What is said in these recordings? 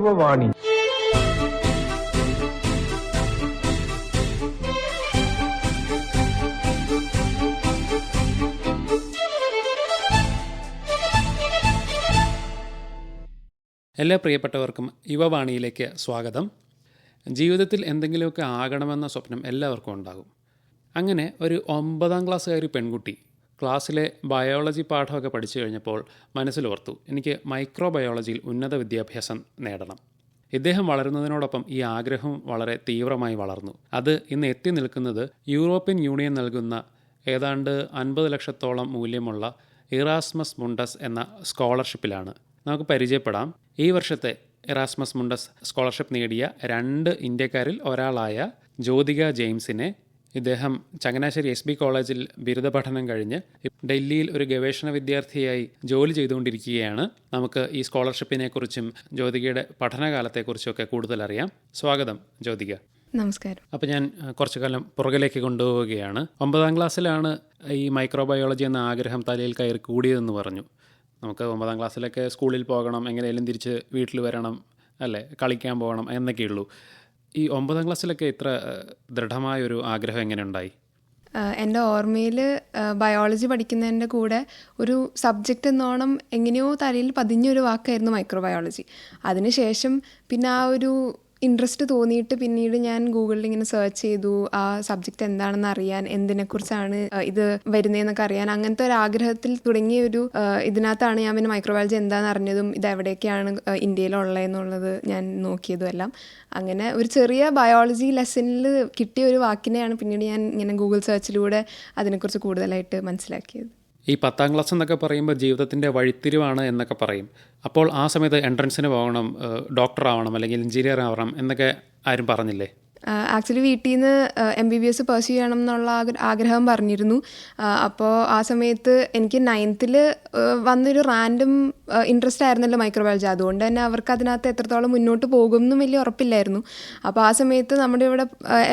യുവവാണി എല്ലാ പ്രിയപ്പെട്ടവർക്കും യുവവാണിയിലേക്ക് സ്വാഗതം. ജീവിതത്തിൽ എന്തെങ്കിലുമൊക്കെ ആകണമെന്ന സ്വപ്നം എല്ലാവർക്കും ഉണ്ടാകും. അങ്ങനെ ഒരു ഒമ്പതാം ക്ലാസ്സുകാരി പെൺകുട്ടി ക്ലാസ്സിലെ ബയോളജി പാഠമൊക്കെ പഠിച്ചു കഴിഞ്ഞപ്പോൾ മനസ്സിലോർത്തു എനിക്ക് മൈക്രോബയോളജിയിൽ ഉന്നത വിദ്യാഭ്യാസം നേടണം. ഇദ്ദേഹം വളരുന്നതിനോടൊപ്പം ഈ ആഗ്രഹം വളരെ തീവ്രമായി വളർന്നു. അത് ഇന്ന് എത്തി നിൽക്കുന്നത് യൂറോപ്യൻ യൂണിയൻ നൽകുന്ന ഏതാണ്ട് അൻപത് ലക്ഷത്തോളം മൂല്യമുള്ള ഇറാസ്മസ് മുണ്ടസ് എന്ന സ്കോളർഷിപ്പിലാണ്. നമുക്ക് പരിചയപ്പെടാം. ഈ വർഷത്തെ ഇറാസ്മസ് മുണ്ടസ് സ്കോളർഷിപ്പ് നേടിയ രണ്ട് ഇന്ത്യക്കാരിൽ ഒരാളായ ജ്യോതിക ജെയിംസിനെ ഇദ്ദേഹം ചങ്ങനാശ്ശേരി എസ് ബി കോളേജിൽ ബിരുദ പഠനം കഴിഞ്ഞ് ഡൽഹിയിൽ ഒരു ഗവേഷണ വിദ്യാർത്ഥിയായി ജോലി ചെയ്തുകൊണ്ടിരിക്കുകയാണ്. നമുക്ക് ഈ സ്കോളർഷിപ്പിനെ കുറിച്ചും ജ്യോതികയുടെ പഠനകാലത്തെക്കുറിച്ചുമൊക്കെ കൂടുതൽ അറിയാം. സ്വാഗതം ജ്യോതിക. നമസ്കാരം. അപ്പോൾ ഞാൻ കുറച്ചു കാലം പുറകിലേക്ക് കൊണ്ടുപോവുകയാണ്. ഒമ്പതാം ക്ലാസ്സിലാണ് ഈ മൈക്രോബയോളജി എന്ന ആഗ്രഹം തലയിൽ കയറി കൂടിയതെന്ന് പറഞ്ഞു. നമുക്ക് ഒമ്പതാം ക്ലാസ്സിലൊക്കെ സ്കൂളിൽ പോകണം എങ്ങനെയെങ്കിലും തിരിച്ച് വീട്ടിൽ വരണം അല്ലേ കളിക്കാൻ പോകണം എന്നൊക്കെയുള്ളൂ. ഈ ഒമ്പതാം ക്ലാസ്സിലൊക്കെ ഇത്ര ദൃഢമായ ഒരു ആഗ്രഹം എങ്ങനെ ഉണ്ടായി? എന്റെ ഓർമ്മയിൽ ബയോളജി പഠിക്കുന്നതിന്റെ കൂടെ ഒരു സബ്ജക്റ്റ് എന്നോണം എങ്ങനെയോ തലയിൽ പതിഞ്ഞൊരു വാക്കായിരുന്നു മൈക്രോബയോളജി. അതിനുശേഷം പിന്നെ ആ ഒരു ഇൻട്രസ്റ്റ് തോന്നിയിട്ട് പിന്നീട് ഞാൻ ഗൂഗിളിൽ ഇങ്ങനെ സെർച്ച് ചെയ്തു ആ സബ്ജക്റ്റ് എന്താണെന്ന് അറിയാൻ എന്തിനെക്കുറിച്ചാണ് കുറിച്ചാണ് ഇത് വരുന്നതെന്നൊക്കെ അറിയാൻ. അങ്ങനത്തെ ഒരു ആഗ്രഹത്തിൽ തുടങ്ങിയ ഒരു ഇതിനകത്താണ് ഞാൻ പിന്നെ മൈക്രോബയോളജി എന്താണെന്ന് അറിഞ്ഞതും ഇത് എവിടെയൊക്കെയാണ് ഇന്ത്യയിലുള്ളതെന്നുള്ളത് ഞാൻ നോക്കിയതും എല്ലാം അങ്ങനെ ഒരു ചെറിയ ബയോളജി ലെസണിൽ കിട്ടിയ ഒരു വാക്കിനെയാണ് പിന്നീട് ഞാൻ ഇങ്ങനെ ഗൂഗിൾ സെർച്ചിലൂടെ അതിനെക്കുറിച്ച് കൂടുതലായിട്ട് മനസ്സിലാക്കിയത്. ഈ പത്താം ക്ലാസ് എന്നൊക്കെ പറയുമ്പോൾ ജീവിതത്തിന്റെ വഴിത്തിരിവാണ് എന്നൊക്കെ പറയും. അപ്പോൾ ആ സമയത്ത് എൻട്രൻസിന് പോകണം ഡോക്ടർ ആവണം അല്ലെങ്കിൽ എഞ്ചിനീയർ ആവണം എന്നൊക്കെ ആരും പറഞ്ഞില്ലേ? ആക്ച്വലി വീട്ടിൽ നിന്ന് M B B S pursue ചെയ്യണം എന്നുള്ള ആഗ്ര- ആഗ്രഹം പറഞ്ഞിരുന്നു. അപ്പോൾ ആ സമയത്ത് എനിക്ക് നയൻത്തിൽ വന്നൊരു റാൻഡം ഇൻട്രസ്റ്റ് ആയിരുന്നല്ലോ മൈക്രോബയോളജി അതുകൊണ്ട് തന്നെ അവർക്ക് അതിനകത്ത് എത്രത്തോളം മുന്നോട്ട് പോകുമെന്നും വലിയ ഉറപ്പില്ലായിരുന്നു. അപ്പോൾ ആ സമയത്ത് നമ്മുടെ ഇവിടെ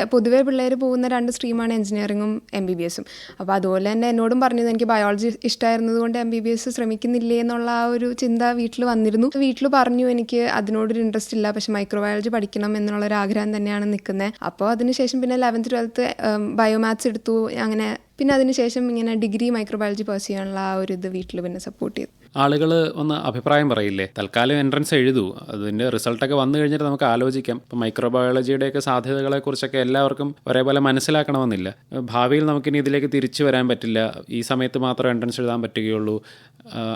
പൊതുവേ പിള്ളേർ പോകുന്ന രണ്ട് സ്ട്രീമാണ് എഞ്ചിനീയറിങ്ങും എം ബി ബി എസും അപ്പോൾ അതുപോലെ തന്നെ എന്നോടും പറഞ്ഞത് എനിക്ക് ബയോളജി ഇഷ്ടമായിരുന്നത് കൊണ്ട് എം ബി ബി എസ് ശ്രമിക്കുന്നില്ലേ എന്നുള്ള ആ ഒരു ചിന്ത വീട്ടിൽ വന്നിരുന്നു. വീട്ടിൽ പറഞ്ഞു എനിക്ക് അതിനോടൊരു ഇൻട്രസ്റ്റ് ഇല്ല പക്ഷെ മൈക്രോബയോളജി പഠിക്കണം എന്നുള്ള ഒരു ആഗ്രഹം തന്നെയാണ് നിൽക്കുന്നത് അപ്പോൾ അതിനുശേഷം പിന്നെ ലെവൻത്ത് ട്വൽത്ത് ബയോമാത്സ് എടുത്തു. അങ്ങനെ പിന്നെ അതിനുശേഷം ഇങ്ങനെ ഡിഗ്രി മൈക്രോബയോളജി പേഴ്സ് ചെയ്യാനുള്ള ആ ഒരു ഇത് വീട്ടിൽ പിന്നെ സപ്പോർട്ട് ചെയ്തു. ആളുകൾ ഒന്ന് അഭിപ്രായം പറയില്ലേ? തൽക്കാലം എൻട്രൻസ് എഴുതൂ. അതിന്റെ റിസൾട്ടൊക്കെ വന്നു കഴിഞ്ഞിട്ട് നമുക്ക് ആലോചിക്കാം. ഇപ്പം മൈക്രോബയോളജിയുടെയൊക്കെ സാധ്യതകളെക്കുറിച്ചൊക്കെ എല്ലാവർക്കും ഒരേപോലെ മനസ്സിലാക്കണമെന്നില്ല. ഭാവിയിൽ നമുക്കിനി ഇതിലേക്ക് തിരിച്ചു വരാൻ പറ്റില്ല. ഈ സമയത്ത് മാത്രം എൻട്രൻസ് എഴുതാൻ പറ്റുകയുള്ളൂ.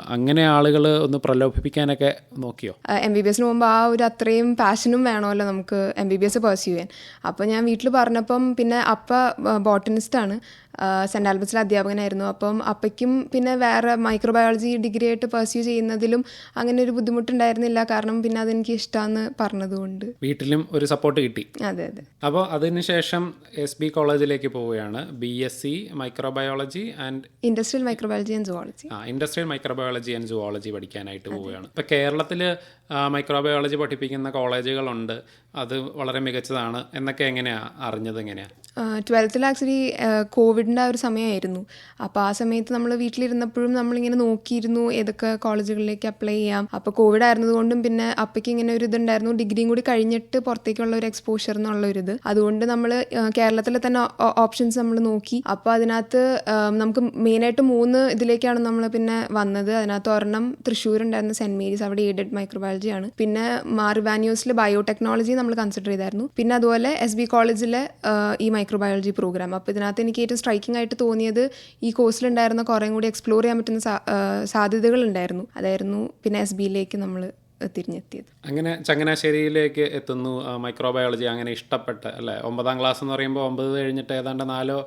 അങ്ങനെ ആളുകൾ ഒന്ന് പ്രലോഭിപ്പിക്കാനൊക്കെ നോക്കിയോ? എം ബി ബി എസിന് മുമ്പ് ആ ഒരു അത്രയും പാഷനും വേണമല്ലോ നമുക്ക് M B B S pursue ചെയ്യാൻ. അപ്പോൾ ഞാൻ വീട്ടിൽ പറഞ്ഞപ്പം പിന്നെ അപ്പ ബോട്ടണിസ്റ്റാണ് സെന്റ് ആൽബർട്സിലെ അധ്യാപകനായിരുന്നു. അപ്പം അപ്പയ്ക്കും പിന്നെ വേറെ മൈക്രോബയോളജി ഡിഗ്രി ആയിട്ട് പേഴ്സ്യൂ ചെയ്യുന്നതിലും അങ്ങനെ ഒരു ബുദ്ധിമുട്ടുണ്ടായിരുന്നില്ല. കാരണം പിന്നെ അതെനിക്ക് ഇഷ്ടമാണെന്ന് പറഞ്ഞതുകൊണ്ട്. വീട്ടിലും ഒരു സപ്പോർട്ട് കിട്ടി. അതെ അതെ. അപ്പോൾ അതിനുശേഷം എസ് ബി കോളേജിലേക്ക് പോവുകയാണ്. B S C microbiology and industrial microbiology and zoology ആ ഇൻഡസ്ട്രിയൽ മൈക്രോബയോളജി ആൻഡ് സുവോളജി പഠിക്കാനായിട്ട് പോവുകയാണ്. ഇപ്പോൾ കേരളത്തിൽ മൈക്രോബയോളജി പഠിപ്പിക്കുന്ന കോളേജുകളുണ്ട്. അത് വളരെ മികച്ചതാണ്. എന്നൊക്കെ എങ്ങനെയാണ് അറിഞ്ഞത് എങ്ങനെയാണ് ട്വൽത്തിൽ ആക്ച്വലി കോവിഡിന്റെ ആ ഒരു സമയമായിരുന്നു അപ്പോൾ ആ സമയത്ത് നമ്മൾ വീട്ടിലിരുന്നപ്പോഴും നമ്മളിങ്ങനെ നോക്കിയിരുന്നു ഏതൊക്കെ കോളേജുകളിലേക്ക് അപ്ലൈ ചെയ്യാം. അപ്പോൾ കോവിഡ് ആയിരുന്നതുകൊണ്ടും പിന്നെ അപ്പയ്ക്ക് ഇങ്ങനെ ഒരു ഇതുണ്ടായിരുന്നു. ഡിഗ്രിയും കൂടി കഴിഞ്ഞിട്ട് പുറത്തേക്കുള്ള ഒരു എക്സ്പോഷർ എന്നുള്ള ഒരു ഇത്. അതുകൊണ്ട് നമ്മൾ കേരളത്തിലെ തന്നെ ഓപ്ഷൻസ് നമ്മൾ നോക്കി. അപ്പോൾ അതിനകത്ത് നമുക്ക് മെയിനായിട്ട് മൂന്ന് ഇതിലേക്കാണ് നമ്മൾ പിന്നെ വന്നത്. അതിനകത്ത് ഒരെണ്ണം തൃശ്ശൂർ ഉണ്ടായിരുന്ന സെന്റ് മേരീസ്. അവിടെ എയ്ഡഡ് മൈക്രോബയോളജി ആണ്. പിന്നെ മാറിവാനിയോസിൽ ബയോടെക്നോളജി നമ്മൾ കൺസിഡർ ചെയ്തായിരുന്നു. പിന്നെ അതുപോലെ എസ് ബി കോളേജിലെ ഈ മൈക്രോബയോളജി പ്രോഗ്രാം അപ്പോൾ ഇതിനകത്ത് എനിക്ക് ഏറ്റവും സ്ട്രൈക്കിംഗ് ആയിട്ട് തോന്നിയത് ഈ കോഴ്സിലുണ്ടായിരുന്ന കുറേ കൂടി എക്സ്പ്ലോർ ചെയ്യാൻ പറ്റുന്ന സാധ്യതകൾ ഉണ്ടായിരുന്നു. അതായിരുന്നു പിന്നെ എസ് ബിയിലേക്ക് നമ്മൾ തിരിഞ്ഞെത്തിയത്. അങ്ങനെ ചങ്ങനാശ്ശേരിയിലേക്ക് എത്തുന്നു മൈക്രോബയോളജി അങ്ങനെ ഇഷ്ടപ്പെട്ട് അല്ലേ? ഒമ്പതാം ക്ലാസ് എന്ന് പറയുമ്പോൾ ഒമ്പത് കഴിഞ്ഞിട്ട് ഏതാണ്ട് നാലോ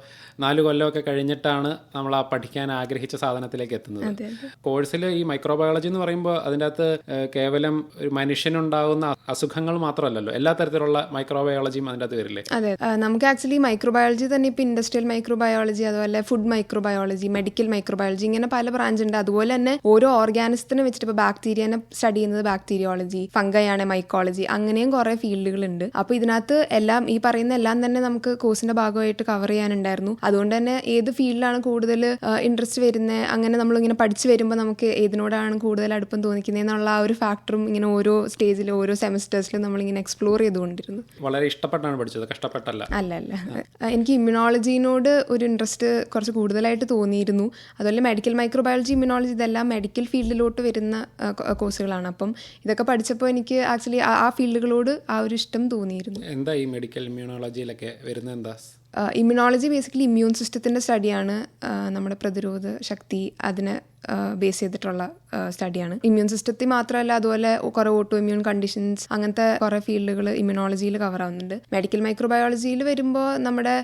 നാല് കൊല്ലമൊക്കെ കഴിഞ്ഞിട്ടാണ് നമ്മൾ ആ പഠിക്കാൻ ആഗ്രഹിച്ച സാധനത്തിലേക്ക് എത്തുന്നത്. കോഴ്സിൽ ഈ മൈക്രോബയോളജി എന്ന് പറയുമ്പോൾ അതിന്റെ അകത്ത് കേവലം ഒരു മനുഷ്യനുണ്ടാകുന്ന അസുഖങ്ങൾ മാത്രമല്ലല്ലോ എല്ലാ തരത്തിലുള്ള മൈക്രോബയോളജിയും അതിന്റെ അകത്ത് വരില്ലേ? അതെ നമുക്ക് ആക്ച്വലി മൈക്രോബയോളജി തന്നെ ഇപ്പോൾ ഇൻഡസ്ട്രിയൽ മൈക്രോബയോളജി അതുപോലെ ഫുഡ് മൈക്രോബയോളജി മെഡിക്കൽ മൈക്രോബയോളജി ഇങ്ങനെ പല ബ്രാഞ്ച് ഉണ്ട്. അതുപോലെ തന്നെ ഓരോ ഓർഗാനിസത്തിനെ വെച്ചിട്ട് ഇപ്പോൾ ബാക്ടീരിയനെ സ്റ്റഡി ചെയ്യുന്നത് ബാക്ടീരിയോളജി ഫംഗൈ ആണ് മൈക്കോളജി അങ്ങനെയും കുറേ ഫീൽഡുകളുണ്ട്. അപ്പോൾ ഇതിനകത്ത് എല്ലാം ഈ പറയുന്ന എല്ലാം തന്നെ നമുക്ക് കോഴ്സിന്റെ ഭാഗമായിട്ട് കവർ ചെയ്യാനുണ്ടായിരുന്നു. അതുകൊണ്ട് തന്നെ ഏത് ഫീൽഡിലാണ് കൂടുതൽ ഇൻട്രസ്റ്റ് വരുന്നത് അങ്ങനെ നമ്മളിങ്ങനെ പഠിച്ചു വരുമ്പോൾ നമുക്ക് ഏതിനോടാണ് കൂടുതൽ അടുപ്പം തോന്നിക്കുന്നത് എന്നുള്ള ആ ഒരു ഫാക്ടറും ഇങ്ങനെ ഓരോ സ്റ്റേജിലും ഓരോ സെമസ്റ്റേഴ്സിലും നമ്മളിങ്ങനെ എക്സ്പ്ലോർ ചെയ്തുകൊണ്ടിരുന്നു. വളരെ ഇഷ്ടപ്പെട്ടാണ് പഠിച്ചത്. കഷ്ടപ്പെട്ടല്ല. അല്ല അല്ല. എനിക്ക് ഇമ്മ്യൂണോളജിനോട് ഒരു ഇൻട്രസ്റ്റ് കുറച്ച് കൂടുതലായിട്ട് തോന്നിയിരുന്നു. അതുപോലെ മെഡിക്കൽ മൈക്രോബയോളജി ഇമ്മ്യൂണോളജി ഇതെല്ലാം മെഡിക്കൽ ഫീൽഡിലോട്ട് വരുന്ന കോഴ്സുകളാണ് അപ്പം ഇതൊക്കെ പഠിച്ചപ്പോൾ എനിക്ക് ആക്ച്വലി ആ ഫീൽഡുകളോട് ആ ഒരു ഇഷ്ടം തോന്നിയിരുന്നു. എന്താ ഈ മെഡിക്കൽ ഇമ്മ്യൂണോളജിയിലൊക്കെ വരുന്നത് എന്താ? ഇമ്മ്യൂണോളജി ബേസിക്കലി ഇമ്മ്യൂൺ സിസ്റ്റത്തിന്റെ സ്റ്റഡിയാണ് നമ്മുടെ പ്രതിരോധ ശക്തി അതിനെ ബേസ് ചെയ്തിട്ടുള്ള സ്റ്റഡിയാണ് ഇമ്മ്യൂൺ സിസ്റ്റത്തിൽ മാത്രമല്ല അതുപോലെ കുറേ ഓട്ടോ ഇമ്മ്യൂൺ കണ്ടീഷൻസ് അങ്ങനത്തെ കുറേ ഫീൽഡുകൾ ഇമ്മ്യൂണോളജിയിൽ കവർ ആവുന്നുണ്ട്. മെഡിക്കൽ മൈക്രോബയോളജിയിൽ വരുമ്പോൾ നമ്മുടെ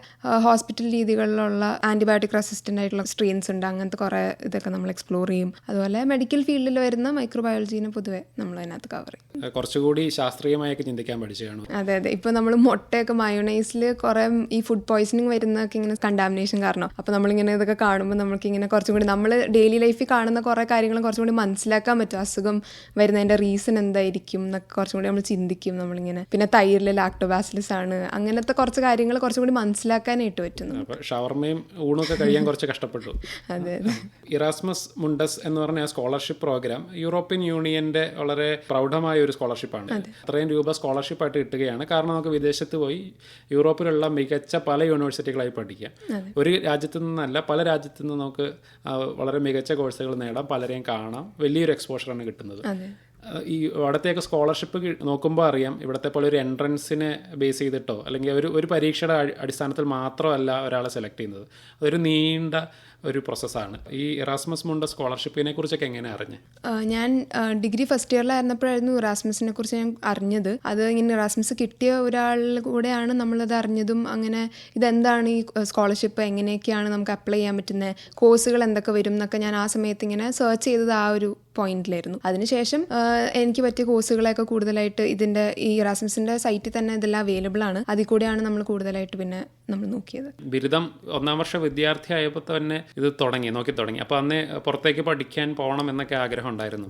ഹോസ്പിറ്റൽ രീതികളിലുള്ള ആന്റിബയോട്ടിക് റെസിസ്റ്റന്റ് ആയിട്ടുള്ള സ്ട്രെയിൻസ് ഉണ്ട്. അങ്ങനത്തെ കുറേ ഇതൊക്കെ നമ്മൾ എക്സ്പ്ലോർ ചെയ്യും. അതുപോലെ മെഡിക്കൽ ഫീൽഡിൽ വരുന്ന മൈക്രോബയോളജീനെ പൊതുവെ നമ്മൾ അതിനകത്ത് കവർ ചെയ്യും. കുറച്ചുകൂടി ശാസ്ത്രീയമായൊക്കെ ചിന്തിക്കാൻ പഠിച്ചതാണ് അതെ അതെ. ഇപ്പൊ നമ്മൾ മുട്ടയൊക്കെ മയോണൈസിൽ കുറെ ഈ ഫുഡ് പോയ്സണിങ് വരുന്നതൊക്കെ ഇങ്ങനെ കണ്ടാമിനേഷൻ കാരണം. അപ്പൊ നമ്മളിങ്ങനെ ഇതൊക്കെ കാണുമ്പോൾ നമുക്ക് ഇങ്ങനെ കുറച്ചും കൂടി നമ്മൾ ഡെയിലി ലൈഫിൽ കാണുന്ന കുറേ കാര്യങ്ങളും കുറച്ചും കൂടി മനസ്സിലാക്കാൻ പറ്റും. അസുഖം വരുന്നതിന്റെ റീസൺ എന്തായിരിക്കും എന്നൊക്കെ കുറച്ചും കൂടി നമ്മൾ ചിന്തിക്കും നമ്മളിങ്ങനെ. പിന്നെ തൈരിൽ ലാക്ടോബാസിലിസ് ആണ്. അങ്ങനത്തെ കുറച്ച് കാര്യങ്ങൾ കുറച്ചും കൂടി മനസ്സിലാക്കാനായിട്ട് പറ്റുന്നു ഷവർമയും ഊണൊക്കെ കഴിയാൻ കുറച്ച് കഷ്ടപ്പെട്ടു. അതെ ഇറാസ്മസ് മുണ്ടസ് എന്ന് പറഞ്ഞ സ്കോളർഷിപ്പ് പ്രോഗ്രാം യൂറോപ്യൻ യൂണിയന്റെ വളരെ പ്രൗഢമായ ഒരു സ്കോളർഷിപ്പാണ് അത്രയും രൂപ സ്കോളർഷിപ്പ് ആയിട്ട് കിട്ടുകയാണ്. കാരണം നമുക്ക് വിദേശത്ത് പോയി യൂറോപ്പിലുള്ള മികച്ച പല യൂണിവേഴ്സിറ്റികളായി പഠിക്കാം. ഒരു രാജ്യത്തു നിന്നല്ല പല രാജ്യത്തു നിന്ന് നമുക്ക് വളരെ മികച്ച കോഴ്സുകൾ നേടാം പലരെയും കാണാം. വലിയൊരു എക്സ്പോഷറാണ് കിട്ടുന്നത്. ഈ അവിടത്തെയൊക്കെ സ്കോളർഷിപ്പ് നോക്കുമ്പോൾ അറിയാം ഇവിടത്തെ പോലെ ഒരു എൻട്രൻസിനെ ബേസ് ചെയ്തിട്ടോ അല്ലെങ്കിൽ ഒരു ഒരു പരീക്ഷയുടെ അടിസ്ഥാനത്തിൽ മാത്രമല്ല ഒരാളെ സെലക്ട് ചെയ്യുന്നത്. അതൊരു നീണ്ട ഒരു പ്രോസസ്സാണ് ഈ ഇറാസ്മസ് മുണ്ട സ്കോളർഷിപ്പിനെ കുറിച്ചൊക്കെ എങ്ങനെ അറിഞ്ഞ്? ഞാൻ ഡിഗ്രി ഫസ്റ്റ് ഇയറിലായിരുന്നപ്പോഴായിരുന്നു ഇറാസ്മസിനെ കുറിച്ച് ഞാൻ അറിഞ്ഞത്. അത് ഇങ്ങനെ ഇറാസ്മസ് കിട്ടിയ ഒരാളുടെ കൂടെയാണ് നമ്മളത് അറിഞ്ഞതും അങ്ങനെ ഇതെന്താണ് ഈ സ്കോളർഷിപ്പ് എങ്ങനെയൊക്കെയാണ് നമുക്ക് അപ്ലൈ ചെയ്യാൻ പറ്റുന്നത് കോഴ്സുകൾ എന്തൊക്കെ വരും എന്നൊക്കെ ഞാൻ ആ സമയത്ത് ഇങ്ങനെ സെർച്ച് ചെയ്തത് ആ ഒരു പോയിന്റിലായിരുന്നു. അതിനുശേഷം എനിക്ക് പറ്റിയ കോഴ്സുകളൊക്കെ കൂടുതലായിട്ട് ഇതിന്റെ ഈ ഇറാസ്മസിന്റെ സൈറ്റിൽ തന്നെ ഇതെല്ലാം അവൈലബിൾ ആണ്. അതിൽ കൂടെയാണ് നമ്മൾ കൂടുതലായിട്ട് പിന്നെ നമ്മൾ നോക്കിയത്. ബിരുദം ഒന്നാം വർഷ വിദ്യാർത്ഥി ആയപ്പോൾ തന്നെ ഇത് തുടങ്ങി നോക്കി തുടങ്ങി. അപ്പോൾ അന്ന് പുറത്തേക്ക് പഠിക്കാൻ പോകണം എന്നൊക്കെ ആഗ്രഹം ഉണ്ടായിരുന്നു.